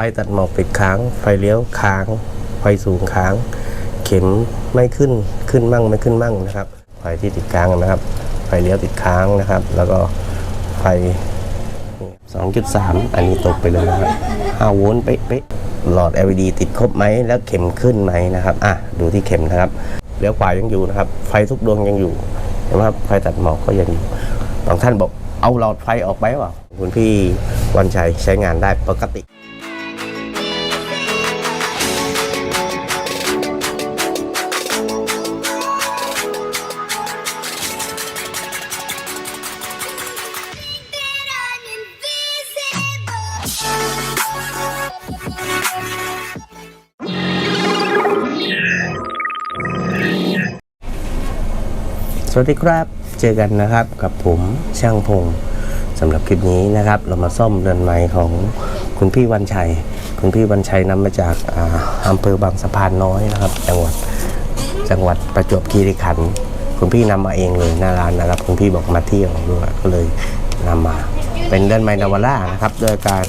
ฟตัดหมอกปิดค้าง ไฟเลี้ยวค้าง ไฟสูงค้าง เข็มไม่ขึ้นขึ้นมั่งไม่ขึ้นมั่งนะครับ ไฟที่ติดค้างนะครับ ไฟเลี้ยวติดค้างนะครับ แล้วก็ไฟ 2.3 อันนี้ตกไปเลยนะครับ5โวลต์เป๊ะๆหลอด LED ติดครบไหมแล้วเข็มขึ้นไหมนะครับอะดูที่เข็มนะครับเลี้ยวขวายังอยู่นะครับ ไฟทุกดวงยังอยู่เห็นไหมครับไฟตัดหมอกก็ยังอยู่บางท่านบอกเอาหลอดไฟออกไปเปล่าคุณพี่วันชัยใช้งานได้ปกติ สวัสดีครับ เจอกันนะครับกับผมช่างพงศ์สำหรับคลิปนี้นะครับ เรามาซ่อมเรือนไม้ของคุณพี่วันชัย คุณพี่วันชัยนำมาจากอาอำเภอบางสะพานน้อยนะครับ จังหวัดจังหวัดประจวบคีรีขันธ์คุณพี่นำมาเองเลยหน้าร้านนะครับ คุณพี่บอกมาเที่ยวด้วยก็เลยนำมา เป็นเรือนไม้นาวาร่านะครับโดยการ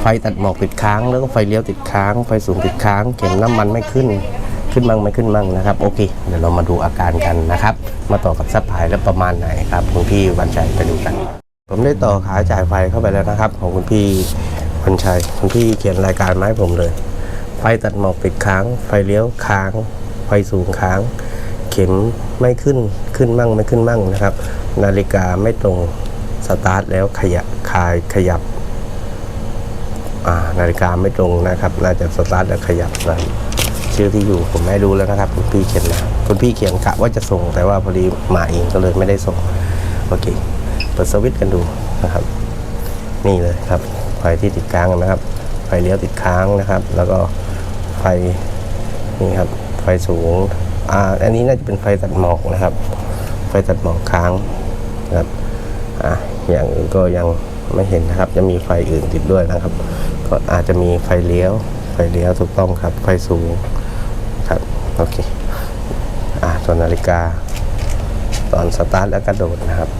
ไฟตัดหมอกติดค้าง แล้วก็ไฟเลี้ยวติดค้าง ไฟสูงติดค้าง เข็มน้ำมันไม่ขึ้น ขึ้นมั่งไม่ขึ้นมั่งนะครับโอเค เดี๋ยวเรามาดูอาการกันนะครับ มาต่อกับซัพพลายแล้วประมาณไหนครับคุณพี่วันชัยไปดูกัน ผมได้ต่อขาจ่ายไฟเข้าไปแล้วนะครับ ของคุณพี่วันชัยคุณพี่เขียนรายการมาให้ผมเลย ไฟตัดหมอกปิดค้าง ไฟเลี้ยวค้าง ไฟสูงค้าง เข็มไม่ขึ้นขึ้นมั่งไม่ขึ้นมั่งนะครับ นาฬิกาไม่ตรงสตาร์ทแล้วขยับคายขยับนาฬิกาไม่ตรงนะครับ น่าจะสตาร์ทแล้วขยับนะ ชื่อที่อยู่ผมไม่ดูแล้วนะครับคุณพี่เขียนนะคุณพี่เขียนกะว่าจะส่ง แต่ว่าพอดีมาเองก็เลยไม่ได้ส่งโอเคเปิดสวิตช์กันดูนะครับ นี่เลยครับไฟที่ติดค้างนะครับ ไฟเลี้ยวติดค้างนะครับ แล้วก็ไฟนี่ครับไฟสูงอ่าอันนี้น่าจะเป็นไฟตัดหมอกนะครับ ไฟตัดหมอกค้างนะครับอ่าอย่างอื่นก็ยังไม่เห็นนะครับ จะมีไฟอื่นติดด้วยนะครับ ก็อาจจะมีไฟเลี้ยวไฟเลี้ยวถูกต้องครับ ไฟสูง ครับโอเคอ่าตัวนาฬิกา ตอนสตาร์ทแล้วกระโดดนะครับ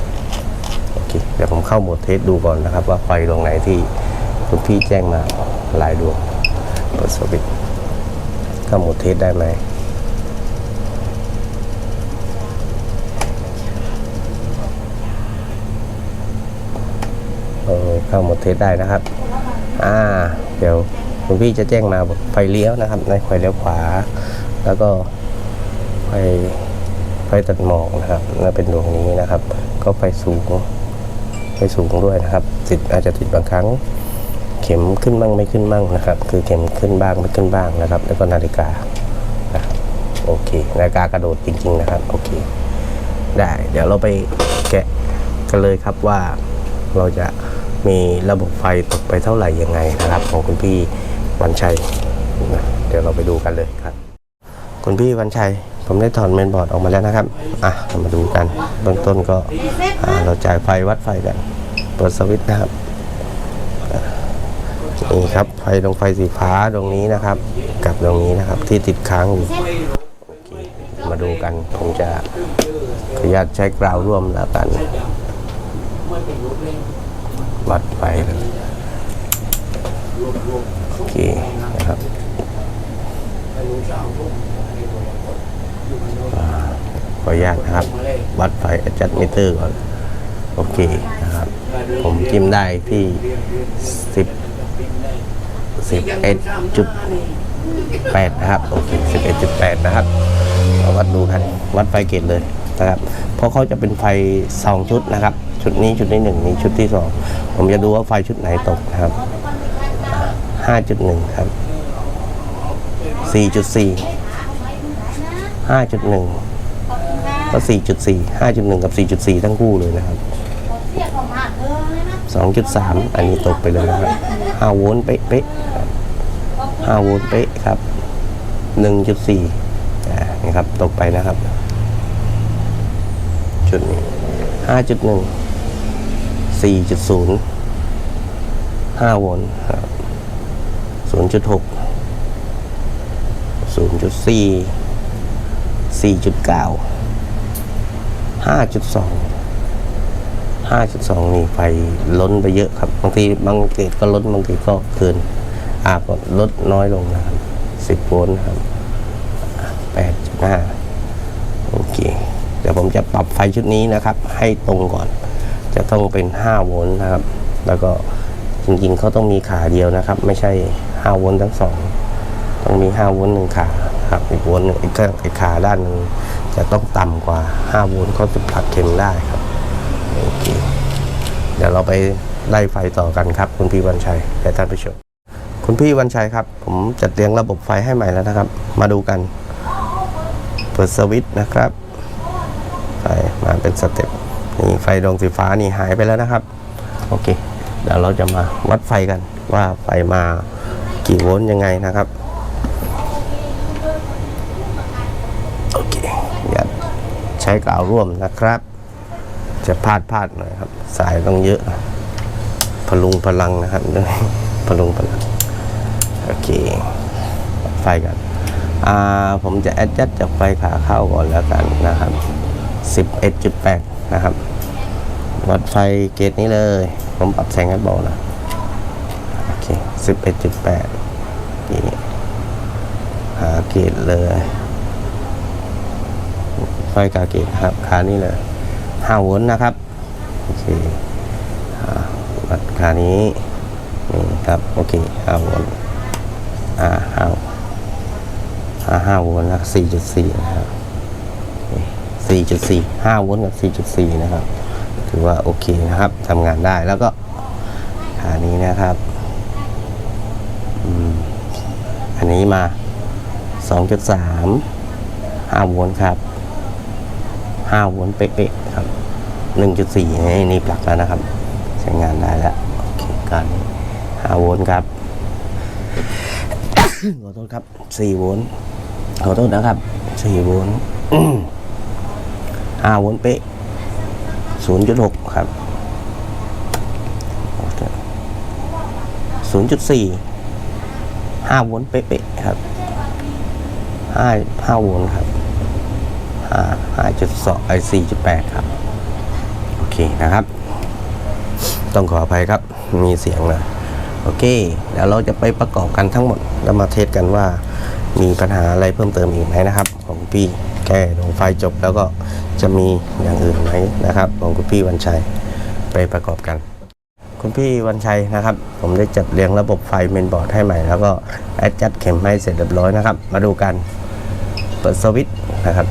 โอเคเดี๋ยวผมเข้าโหมดเทสดูก่อนนะครับ ว่าไฟดวงไหนที่คุณพี่แจ้งมาหลายดวงเปิดสวิตช์เข้าโหมดเทสได้ไหมเออเข้าโหมดเทสได้นะครับ อ่า เดี๋ยว คุณพี่จะแจ้งมาบอกไฟเลี้ยวนะครับ ในไฟเลี้ยวขวา แล้วก็ไฟไฟตัดหมอกนะครับและเป็นดวงนี้นะครับ ก็ไฟสูงไฟสูงด้วยนะครับ ติดอาจจะติดบางครั้ง เข็มขึ้นบ้างไม่ขึ้นบ้างนะครับ คือเข็มขึ้นบ้างไม่ขึ้นบ้างนะครับ แล้วก็นาฬิกานะครับโอเคนาฬิกากระโดดจริง ๆ นะครับโอเค ได้เดี๋ยวเราไปแกะกันเลยครับว่าเราจะมีระบบไฟตกไปเท่าไหร่ยังไงนะครับ ของคุณพี่ วันชัยนะเดี๋ยวเราไปดูกันเลยครับ คุณพี่วันชัย ผมได้ถอดเมนบอร์ดออกมาแล้วนะครับ อะเรามาดูกันเบื้องต้นก็อ่าเราจ่ายไฟวัดไฟกัน เปิดสวิตช์นะครับอ่านี่ครับไฟดวงไฟสีฟ้าดวงนี้นะครับ กับดวงนี้นะครับที่ติดค้างอยู่โอเคมาดูกันผมจะขออนุญาตใช้กราวร่วมแล้วกัน วัดไฟกัน โอเคนะครับขออนุญาตนะครับ วัดไฟ adjust meter ก่อน โอเคนะครับ ผมจิ้มได้ที่10 11จุด8นะครับ โอเค11.8นะครับเราวัดดูกัน วัดไฟเกตเลยนะครับ เพราะเขาจะเป็นไฟ2ชุดนะครับ ชุดนี้ชุดที่1นี้ชุดที่2ผมจะดูว่าไฟชุดไหนตกนะครับ 5.1 ครับ 4.4 5.1 ก็ 4.4 5.1 กับ 4.4 ทั้งคู่เลยนะครับ 2.3 อันนี้ตกไปเลยนะครับ5โวลต์เป๊ะๆ5โวลต์เป๊ะครับ 1.4อ่านี่ครับ ตกไปนะครับ จุดนี้5.1 4.0 5โวลต์ครับ 0.6 0.4 4.9 5.2 5.2นี่ไฟล้นไปเยอะครับ บางทีบางเกตก็ล้นบางทีก็เกินอ่าลดน้อยลงนะครับสิบโวลต์นะครับแปดจุดห้าโอเค เดี๋ยวผมจะปรับไฟชุดนี้นะครับ ให้ตรงก่อน จะต้องเป็น 5 โวลต์นะครับ แล้วก็จริงๆเขาต้องมีขาเดียวนะครับ ไม่ใช่ 5โวลต์ทั้งสองต้องมี 5 โวลต์หนึ่งขาครับอีกโวลต์หนึ่งอีกข้างอีกขาด้านหนึ่งจะต้องต่ำกว่า 5 โวลต์เขาจะผลักเข็มได้ครับโอเคเดี๋ยวเราไปไล่ไฟต่อกันครับ คุณพี่วันชัยและท่านผู้ชมคุณพี่วันชัยครับ ผมจัดเรียงระบบไฟให้ใหม่แล้วนะครับ มาดูกัน เปิดสวิตช์นะครับไฟมาเป็นสเต็ปนี่ไฟดวงสีฟ้านี่หายไปแล้วนะครับ โอเค เดี๋ยวเราจะมาวัดไฟกันว่าไฟมา กี่โวลต์ยังไงนะครับโอเคอย่าใช้กาวร่วมนะครับ จะพลาดพลาดหน่อยครับ สายต้องเยอะ พลุงพลังนะครับพลุงพลังโอเคไฟกันอ่าผมจะแอดจัดจากไฟขาเข้าก่อนแล้วกันนะครับ 11.8 นะครับวัดไฟเกตนี้เลย ผมปรับแสงให้เบานะ 11.8นี่หาเกตเลยไฟกาเกตครับขานี้เลย5โวลต์นะครับโอเคอ่าวัดขานี้นี่ครับโอเค5โวลต์อ่าห้าห้าวลต์นะสี่จุดสี่นะครับสี่จุดสี่ห้าวลต์กับสี่จุดสี่นะครับ ถือว่าโอเคนะครับทำงานได้แล้วก็ขานี้นะครับ อันนี้มา 2.3 5 โวลต์ครับ 5 โวลต์เป๊ะๆครับ 1.4 นี่นี่ปลักแล้วนะครับ ใช้งานได้แล้วโอเคการ5โวลต์ครับขอโทษครับ 4 โวลต์ขอโทษนะครับ 4 โวลต์5โวลต์เป๊ะ 0.6 ครับ0.4 ห้าโวลต์เป๊ะๆครับห้าห้าโวลต์ครับห้าห้าจุดสองไอสี่จุดแปดครับ โอเคนะครับ ต้องขออภัยครับ มีเสียงนะโอเคเดี๋ยวเราจะไปประกอบกันทั้งหมด แล้วมาเทสกันว่ามีปัญหาอะไรเพิ่มเติมอีกไหมนะครับ ของพี่แก้ดวงไฟจบแล้วก็จะมีอย่างอื่นไหมนะครับ ของคุณพี่วันชัยไปประกอบกัน คุณพี่วันชัยนะครับ ผมได้จัดเรียงระบบไฟเมนบอร์ดให้ใหม่ แล้วก็แอดจัดเข็มให้เสร็จเรียบร้อยนะครับ มาดูกันเปิดสวิตช์นะครับ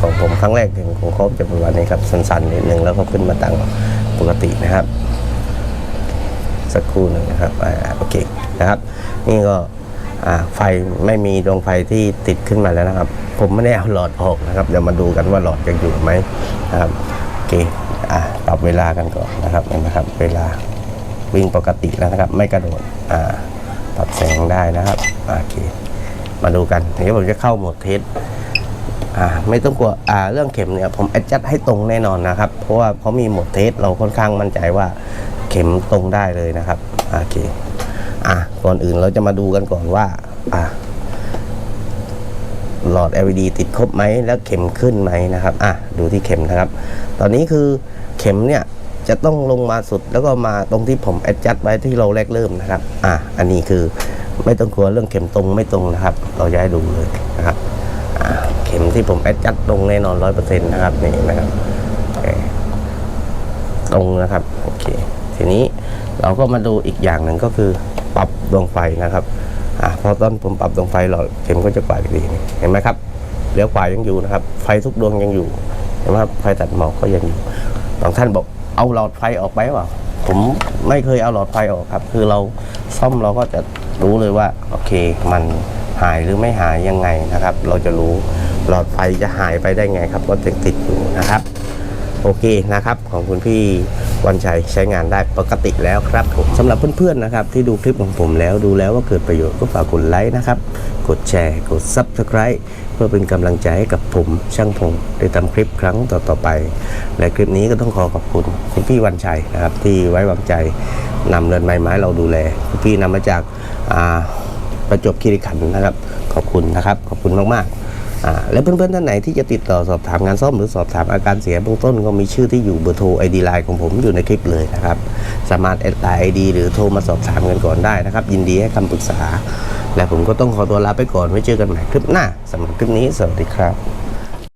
ของผมครั้งแรกถึงของเขาจะประมาณนี้ครับสั้นๆนิดนึงแล้วก็ขึ้นมาตั้งปกตินะครับ สักครู่หนึ่งนะครับอโอเคนะครับ นี่ก็ไฟไม่มีดวงไฟที่ติดขึ้นมาแล้วนะครับ ผมไม่ได้เอาหลอดออกนะครับเดี๋ยวมาดูกันว่าหลอดยังอยู่ไหมนะครับโอเคอ่าปรับเวลากันก่อนนะครับเห็นไหมครับเวลา วิ่งปกติแล้วนะครับ ไม่กระโดดอ่าปรับแสงได้นะครับโอเค มาดูกันเดี๋ยวผมจะเข้าโหมดเทสอ่าไม่ต้องกลัวอ่าเรื่องเข็มเนี่ยผมแอดจัดให้ตรงแน่นอนนะครับ เพราะว่าเขามีโหมดเทสเราค่อนข้างมั่นใจว่าเข็มตรงได้เลยนะครับโอเคอะก่อนอื่นเราจะมาดูกันก่อนว่าอ่าหลอด LED ติดครบไหมแล้วเข็มขึ้นไหมนะครับอะดูที่เข็มนะครับ ตอนนี้คือเข็มเนี่ย จะต้องลงมาสุดแล้วก็มาตรงที่ผมแอดจัดไว้ที่เราแรกเริ่มนะครับ อะอันนี้คือไม่ต้องกลัวเรื่องเข็มตรงไม่ตรงนะครับ เราจะให้ดูเลยนะครับเข็มที่ผมแอดจัดตรงแน่นอนร้อยเปอร์เซ็นต์นะครับนี่นะครับตรงนะครับโอเคทีนี้เราก็มาดูอีกอย่างหนึ่งก็คือปรับดวงไฟนะครับอ่าพอตอนผมปรับดวงไฟหลอดเข็มก็จะกวาดดีเห็นไหมครับเลี้ยวขวายังอยู่นะครับ ไฟทุกดวงยังอยู่เห็นไหมครับไฟตัดหมอกก็ยังอยู่บางท่านบอก เอาหลอดไฟออกไปเปล่าผมไม่เคยเอาหลอดไฟออกครับ คือเราซ่อมเราก็จะรู้เลยว่า โอเค มันหายหรือไม่หายยังไงนะครับ เราจะรู้หลอดไฟจะหายไปได้ไงครับ ก็ติดติดอยู่นะครับ โอเคนะครับ ของคุณพี่วันชัยใช้งานได้ปกติแล้วครับผมสำหรับเพื่อนๆนะครับ ที่ดูคลิปของผมแล้วดูแล้วว่าเกิดประโยชน์ก็ฝากกดไลค์นะครับ กดแชร์กด Subscribe เพื่อเป็นกำลังใจให้กับผมช่างพงได้ทำคลิปครั้งต่อๆไป และคลิปนี้ก็ต้องขอขอบคุณคุณพี่วันชัยนะครับ ที่ไว้วางใจนำเรือนไม้ไม้เราดูแลคุณพี่นำมาจากประจวบคีรีขันธ์นะครับ ขอบคุณนะครับ ขอบคุณมากๆ และเพื่อนๆท่านไหนที่จะติดต่อสอบถามงานซ่อมหรือสอบถามอาการเสียเบื้องต้นก็มีชื่อที่อยู่เบอร์โทรไอดีไลน์ของผมอยู่ในคลิปเลยนะครับ สามารถแอดไลน์ไอดีหรือโทรมาสอบถามกันก่อนได้นะครับ ยินดีให้คำปรึกษา และผมก็ต้องขอตัวลาไปก่อนไว้เจอกันใหม่คลิปหน้าสำหรับคลิปนี้สวัสดีครับ